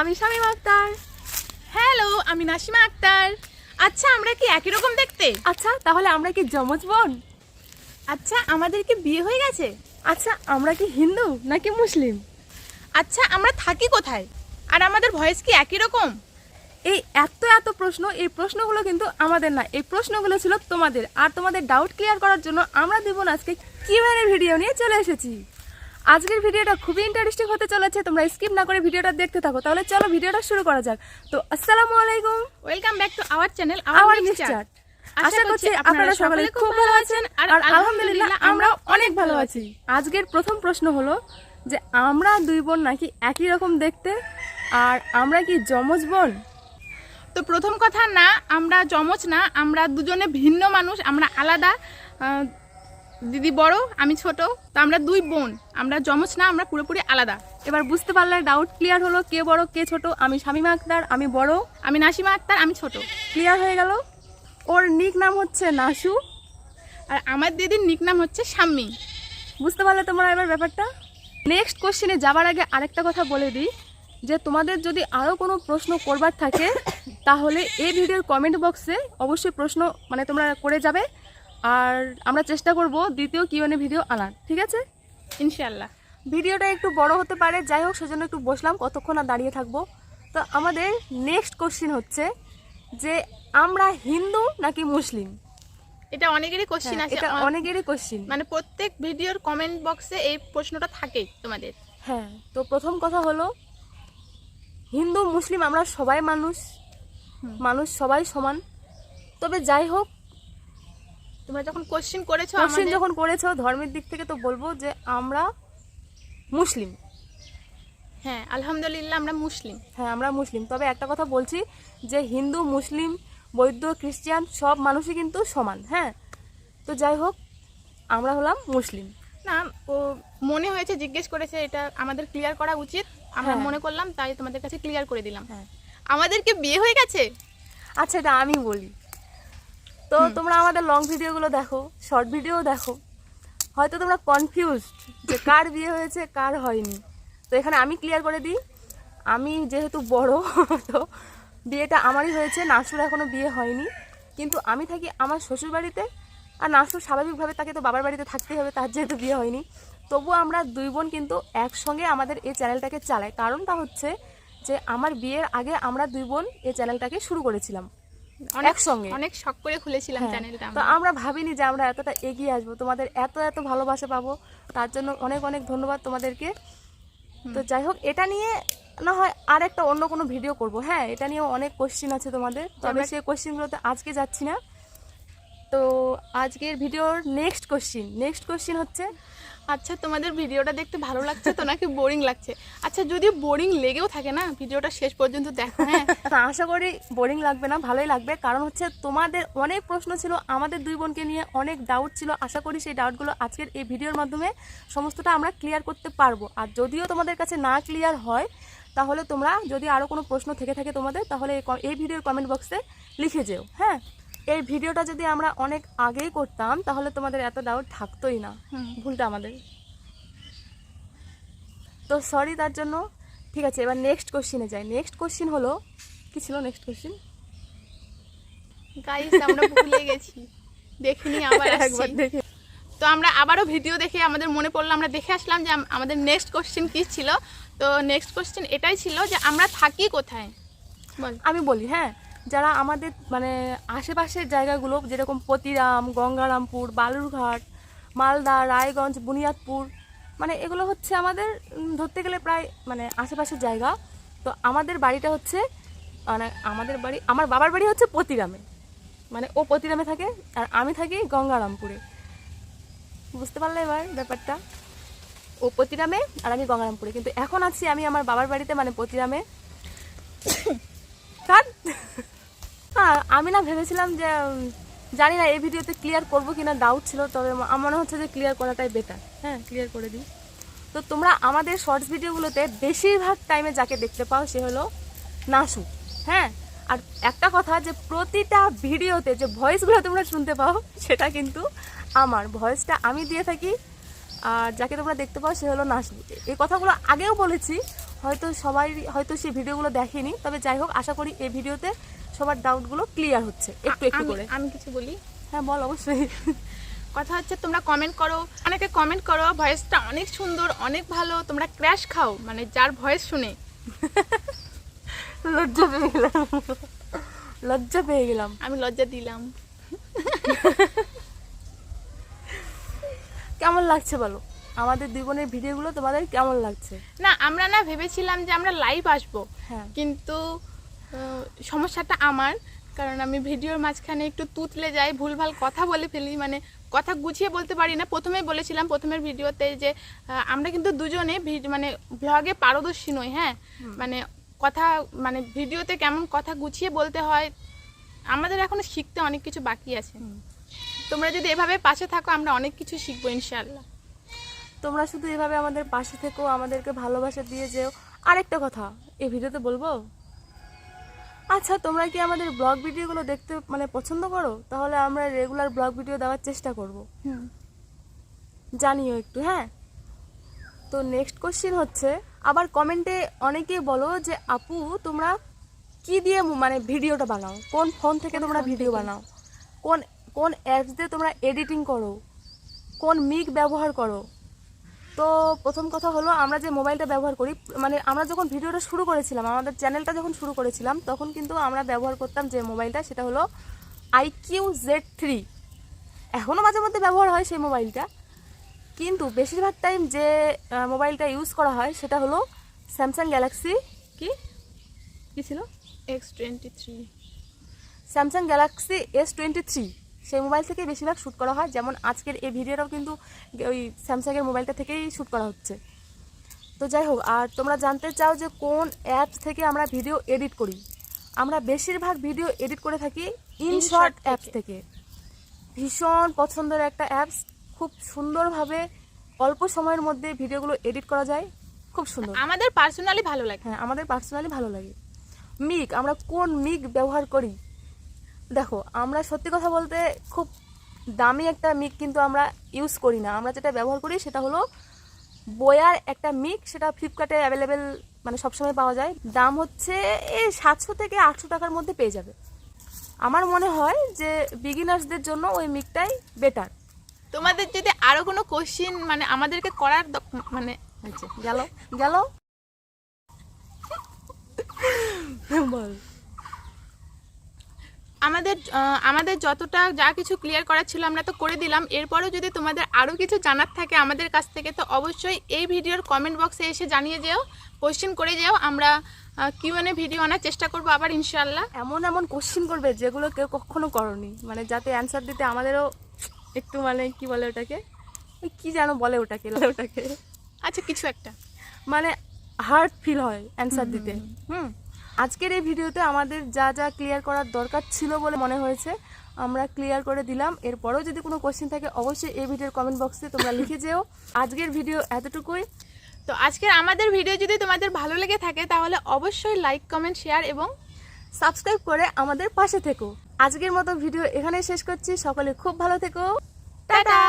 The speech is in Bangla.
আমি শামীম আক্তার। হ্যালো আমি নাসিমা আক্তার। আচ্ছা আমরা কি একই রকম দেখতে? আচ্ছা তাহলে আমরা কি যমজ বোন? আচ্ছা আমাদের কি বিয়ে হয়ে গেছে? আচ্ছা আমরা কি হিন্দু নাকি মুসলিম? আচ্ছা আমরা থাকি কোথায়? আর আমাদের ভয়েস কি একই রকম? এই এত এত প্রশ্ন এই প্রশ্নগুলো কিন্তু আমাদের না এই প্রশ্নগুলো ছিল তোমাদের। আর তোমাদের ডাউট ক্লিয়ার করার জন্য আমরা দেব না আজকে কিউএনএর ভিডিও নিয়ে চলে এসেছি? আজকের ভিডিওটা খুবই ইন্টারেস্টিং হতে চলেছে। তোমরা স্কিপ না করে ভিডিওটা দেখতে থাকো। তাহলে চলো ভিডিওটা শুরু করা যাক। তো আসসালামু আলাইকুম। Welcome back to our channel our mixture আশা করছি আপনারা সকলে খুব ভালো আছেন। আর আলহামদুলিল্লাহ আমরা অনেক ভালো আছি। আজকের প্রথম প্রশ্ন হলো যে আমরা দুই বোন নাকি একই রকম দেখতে? আর আমরা কি যমজ বোন? তো প্রথম কথা না আমরা জমজ না আমরা দুজনে ভিন্ন মানুষ আমরা আলাদা। দিদি বড় আমি ছোট তো আমরা দুই বোন। আমরা জমজ না আমরা পুরোপুরি আলাদা। এবার বুঝতে পারলে ডাউট ক্লিয়ার হলো কে বড় কে ছোট আমি শামিমা আক্তার আমি বড়। আমি নাসিমা আক্তার আমি ছোট। ক্লিয়ার হয়ে গেল? ওর নিক নাম হচ্ছে নাসু। আর আমার দিদির নিক নাম হচ্ছে শাম্মী। বুঝতে পারলে তোমরা এবার ব্যাপারটা? নেক্সট কোশ্চেনে যাবার আগে আরেকটা কথা বলে দিই যে তোমাদের যদি আরও কোনো প্রশ্ন করবার থাকে তাহলে এই ভিডিওর কমেন্ট বক্সে অবশ্যই প্রশ্ন মানে তোমরা করে যাবে। আর আমরা চেষ্টা করব দ্বিতীয় কিউএনএ ভিডিও আনার ঠিক আছে? ইনশাল্লাহ ভিডিওটা একটু বড় হতে পারে যাই হোক সেজন্য একটু বসলাম কতক্ষণ আর দাঁড়িয়ে থাকব। তো আমাদের নেক্সট কোশ্চেন হচ্ছে যে আমরা হিন্দু নাকি মুসলিম? এটা অনেকেরই কোশ্চিন হ্যাঁ, আছে। এটা অনেকেরই কোশ্চেন মানে প্রত্যেক ভিডিওর কমেন্ট বক্সে এই প্রশ্নটা থাকে তোমাদের। হ্যাঁ তো প্রথম কথা হলো হিন্দু মুসলিম আমরা সবাই মানুষ। মানুষ সবাই সমান। তবে যাই হোক তোমরা যখন কোশ্চিন করেছ কোশ্চেন যখন করেছ ধর্মের দিক থেকে তো বলব যে আমরা মুসলিম। হ্যাঁ আলহামদুলিল্লাহ আমরা মুসলিম। হ্যাঁ আমরা মুসলিম। তবে একটা কথা বলছি যে হিন্দু মুসলিম বৌদ্ধ খ্রিস্টান সব মানুষই কিন্তু সমান হ্যাঁ? তো যাই হোক আমরা হলাম মুসলিম। না ও মনে হয়েছে জিজ্ঞেস করেছে এটা আমাদের ক্লিয়ার করা উচিত। আমরা হ্যাঁ। মনে করলাম তাই তোমাদের কাছে ক্লিয়ার করে দিলাম। হ্যাঁ। আমাদের কি বিয়ে হয়ে গেছে? আচ্ছা এটা আমি বলি। তো তোমরা আমাদের লং ভিডিওগুলো দেখো শর্ট ভিডিও দেখো। হয়তো তোমরা কনফিউজড যে কার বিয়ে হয়েছে কার হয়নি। তো এখানে আমি ক্লিয়ার করে দিই। আমি যেহেতু বড় তো বিয়েটা আমারই হয়েছে নাসুর এখনও বিয়ে হয়নি। কিন্তু আমি থাকি আমার শ্বশুর বাড়িতে আর নাসুর স্বাভাবিকভাবে তাকে তো বাবার বাড়িতে থাকতেই হবে তার যেহেতু বিয়ে হয়নি। তবুও আমরা দুই বোন কিন্তু একসঙ্গে আমাদের এই চ্যানেলটাকে চালাই। কারণটা হচ্ছে যে আমার বিয়ের আগে আমরা দুই বোন এই চ্যানেলটাকে শুরু করেছিলাম। একসঙ্গে। অনেক শখ করে খুলেছিলাম চ্যানেলটা তো আমরা। ভাবিনি যে আমরা এতটা এগিয়ে আসব। তোমাদের এত এত ভালোবাসা পাবো তার জন্য অনেক অনেক ধন্যবাদ তোমাদেরকে। তো যাই হোক এটা নিয়ে না হয় আর একটা অন্য কোনো ভিডিও করব। হ্যাঁ এটা নিয়েও অনেক কোশ্চিন আছে তোমাদের। তবে আমরা- সেই কোশ্চিনগুলোতে আজকে যাচ্ছি না। তো আজকের ভিডিওর নেক্সট কোশ্চিন নেক্সট কোশ্চিন হচ্ছে আচ্ছা তোমাদের ভিডিওটা দেখতে ভালো লাগছে তো নাকি বোরিং লাগছে? আচ্ছা যদি বোরিং লেগেও থাকে না, ভিডিওটা শেষ পর্যন্ত দেখো হ্যাঁ? আশা করি বোরিং লাগবে না, ভালোই লাগবে। কারণ হচ্ছে তোমাদের অনেক প্রশ্ন ছিল, আমাদের দুই বোনকে নিয়ে অনেক ডাউট ছিল। আশা করি সেই ডাউটগুলো আজকের এই ভিডিওর মাধ্যমে সমস্তটা আমরা ক্লিয়ার করতে পারব। আর যদিও তোমাদের কাছে না ক্লিয়ার হয়, তাহলে তোমরা যদি আরও কোনো প্রশ্ন থেকে থাকে তোমাদের, তাহলে এই ভিডিওর কমেন্ট বক্সে লিখে যেও হ্যাঁ? এই ভিডিওটা যদি আমরা অনেক আগেই করতাম তাহলে তোমাদের এত ডাউট থাকতোই না। ভুলটা আমাদের। তো সরি তার জন্য। ঠিক আছে এবার নেক্সট কোশ্চিনে যাই। নেক্সট কোশ্চিন হলো কি ছিল নেক্সট কোশ্চিন গাইস আমরা ভুলে গেছি। দেখিনি আবার একবার আসছি দেখে। তো আমরা আবারও ভিডিও দেখে আমাদের মনে পড়ল আমরা দেখে আসলাম যে আমাদের নেক্সট কোশ্চেন কি ছিল। তো নেক্সট কোশ্চেন এটাই ছিল যে আমরা থাকি কোথায়? বল। আমি বলি হ্যাঁ? যারা আমাদের মানে আশেপাশের জায়গাগুলো যেরকম পতিরাম, গঙ্গারামপুর, বালুরঘাট, মালদা, রায়গঞ্জ, বুনিয়াদপুর মানে এগুলো হচ্ছে আমাদের ধরতে গেলে প্রায় মানে আশেপাশের জায়গা। তো আমাদের বাড়িটা হচ্ছে মানে আমাদের বাড়ি, আমার বাবার বাড়ি হচ্ছে পতিরামে। মানে ও পতিরামে থাকে আর আমি থাকি গঙ্গারামপুরে। বুঝতে পারলে এবার ব্যাপারটা? ও পতিরামে আর আমি গঙ্গারামপুরে। কিন্তু এখন আছি আমি আমার বাবার বাড়িতে মানে পতিরামে। কাট! হ্যাঁ আমি না ভেবেছিলাম যে জানি না, এই ভিডিওতে ক্লিয়ার করব কিনা ডাউট ছিল, তবে আমার মনে হচ্ছে যে ক্লিয়ার করাটাই বেটার হ্যাঁ ক্লিয়ার করে দিই। তো তোমরা আমাদের শর্টস ভিডিওগুলোতে বেশিরভাগ টাইমে যাকে দেখতে পাও, সে হলো নাসু। হ্যাঁ আর একটা কথা যে, প্রতিটা ভিডিওতে যে ভয়েসগুলো তোমরা শুনতে পাও, সেটা কিন্তু আমার। ভয়েসটা আমি দিয়ে থাকি, আর যাকে তোমরা দেখতে পাও, সে হলো নাসু। এই কথাগুলো আগেও বলেছি, হয়তো সবাই, হয়তো সেই ভিডিওগুলো দেখেনি, তবে যাই হোক, আশা করি এই ভিডিওতে সবার ডাউটগুলো ক্লিয়ার হচ্ছে একটু একটু করে। আমি কিছু বলি? হ্যাঁ বল অবশ্যই। কথা হচ্ছে তোমরা কমেন্ট করো অনেকে কমেন্ট করো ভয়েসটা অনেক সুন্দর অনেক ভালো তোমরা ক্র্যাশ খাও মানে যার ভয়েস শুনে। লজ্জা পেয়ে গেলাম। লজ্জা পেয়ে গেলাম। আমি লজ্জা দিলাম। কেমন লাগছে বলো? আমাদের দুই বোনের ভিডিওগুলো তোমাদের কেমন লাগছে? না আমরা না ভেবেছিলাম যে আমরা লাইভ আসব। হ্যাঁ। কিন্তু সমস্যাটা আমার কারণ আমি ভিডিওর মাঝখানে একটু তুতলে যাই ভুলভাল কথা বলে ফেলি মানে কথা গুছিয়ে বলতে পারি না। প্রথমেই বলেছিলাম প্রথমের ভিডিওতে যে আমরা কিন্তু দুজনে মানে ব্লগে পারদর্শী নই হ্যাঁ? মানে কথা মানে ভিডিওতে কেমন কথা গুছিয়ে বলতে হয় আমাদের এখনও শিখতে অনেক কিছু বাকি আছে। তোমরা যদি এভাবে পাশে থাকো আমরা অনেক কিছু শিখব ইনশাল্লাহ তোমরা শুধু এভাবে আমাদের পাশে থেকো আমাদেরকে ভালোবাসা দিয়ে যেও। আরেকটা কথা এই ভিডিওতে বলব? আচ্ছা তোমরা কি আমাদের ব্লগ ভিডিওগুলো দেখতে মানে পছন্দ করো? তাহলে আমরা রেগুলার ব্লগ ভিডিও দেওয়ার চেষ্টা করব। জানিও একটু হ্যাঁ? তো নেক্সট কোশ্চেন হচ্ছে আবার কমেন্টে অনেকেই বলো যে আপু তোমরা কি দিয়ে মানে ভিডিওটা বানাও? কোন ফোন থেকে তোমরা ভিডিও বানাও? কোন কোন অ্যাপস দিয়ে তোমরা এডিটিং করো? কোন মিক ব্যবহার করো? তো প্রথম কথা হলো আমরা যে মোবাইলটা ব্যবহার করি মানে আমরা যখন ভিডিওটা শুরু করেছিলাম আমাদের চ্যানেলটা যখন শুরু করেছিলাম তখন কিন্তু আমরা ব্যবহার করতাম যে মোবাইলটা সেটা হলো আইকিউ জেড থ্রি এখনও মাঝে মধ্যে ব্যবহার হয় সেই মোবাইলটা কিন্তু বেশিরভাগ টাইম যে মোবাইলটা ইউজ করা হয় সেটা হলো স্যামসাং গ্যালাক্সি কি? কী ছিল? X twenty three Samsung Galaxy S twenty three সেই মোবাইল থেকে বেশিরভাগ শ্যুট করা হয়। যেমন আজকের এই ভিডিওটাও কিন্তু ওই স্যামসাংয়ের মোবাইলটা থেকেই শ্যুট করা হচ্ছে। তো যাই হোক আর তোমরা জানতে চাও যে কোন অ্যাপস থেকে আমরা ভিডিও এডিট করি? আমরা বেশিরভাগ ভিডিও এডিট করে থাকি ইনশর্ট। অ্যাপস থেকে। ভীষণ পছন্দের একটা অ্যাপস খুব সুন্দরভাবে অল্প সময়ের মধ্যে ভিডিওগুলো এডিট করা যায়। খুব সুন্দর। আমাদের পার্সোনালি ভালো লাগে। হ্যাঁ আমাদের পার্সোনালি ভালো লাগে। মিক আমরা কোন মিক ব্যবহার করি? দেখো আমরা সত্যি কথা বলতে খুব দামি একটা মিক কিন্তু আমরা ইউজ করি না। আমরা যেটা ব্যবহার করি সেটা হলো বয়ার একটা মিক সেটা ফ্লিপকার্টে অ্যাভেলেবেল মানে সবসময় পাওয়া যায়। দাম হচ্ছে এই সাতশো থেকে আটশো টাকার মধ্যে পেয়ে যাবে। আমার মনে হয় যে বিগিনার্সদের জন্য ওই মিকটাই বেটার তোমাদের যদি আরও কোনো কোশ্চিন মানে আমাদেরকে করার মানে আচ্ছা গেল। গেল? বল। আমাদের আমাদের যতটা যা কিছু ক্লিয়ার করার ছিল আমরা তো করে দিলাম। এরপরেও যদি তোমাদের আরও কিছু জানার থাকে আমাদের কাছ থেকে তো অবশ্যই এই ভিডিওর কমেন্ট বক্সে এসে জানিয়ে যেও কোশ্চেন করে যেও। আমরা কিউএনএ ভিডিও আনার চেষ্টা করব আবার ইনশাল্লাহ এমন এমন কোশ্চিন করবে যেগুলো কেউ কখনো করনি। মানে যাতে অ্যান্সার দিতে আমাদেরও একটু মানে কি বলে ওটাকে? কি যেন বলে ওটাকে ওটাকে। আচ্ছা কিছু একটা। মানে হার্ড ফিল হয় অ্যান্সার দিতে। হুম। আজকের এই ভিডিওতে আমাদের যা যা ক্লিয়ার করার দরকার ছিল বলে মনে হয়েছে আমরা ক্লিয়ার করে দিলাম। এরপরেও যদি কোনো কোশ্চেন থাকে অবশ্যই এই ভিডিওর কমেন্ট বক্সে তোমরা লিখে যেও। আজকের ভিডিও এতটুকুই। তো আজকের আমাদের ভিডিও যদি তোমাদের ভালো লেগে থাকে তাহলে অবশ্যই লাইক কমেন্ট শেয়ার এবং সাবস্ক্রাইব করে আমাদের পাশে থেকো। আজকের মতো ভিডিও এখানে শেষ করছি। সকলে খুব ভালো থেকো। টাটা!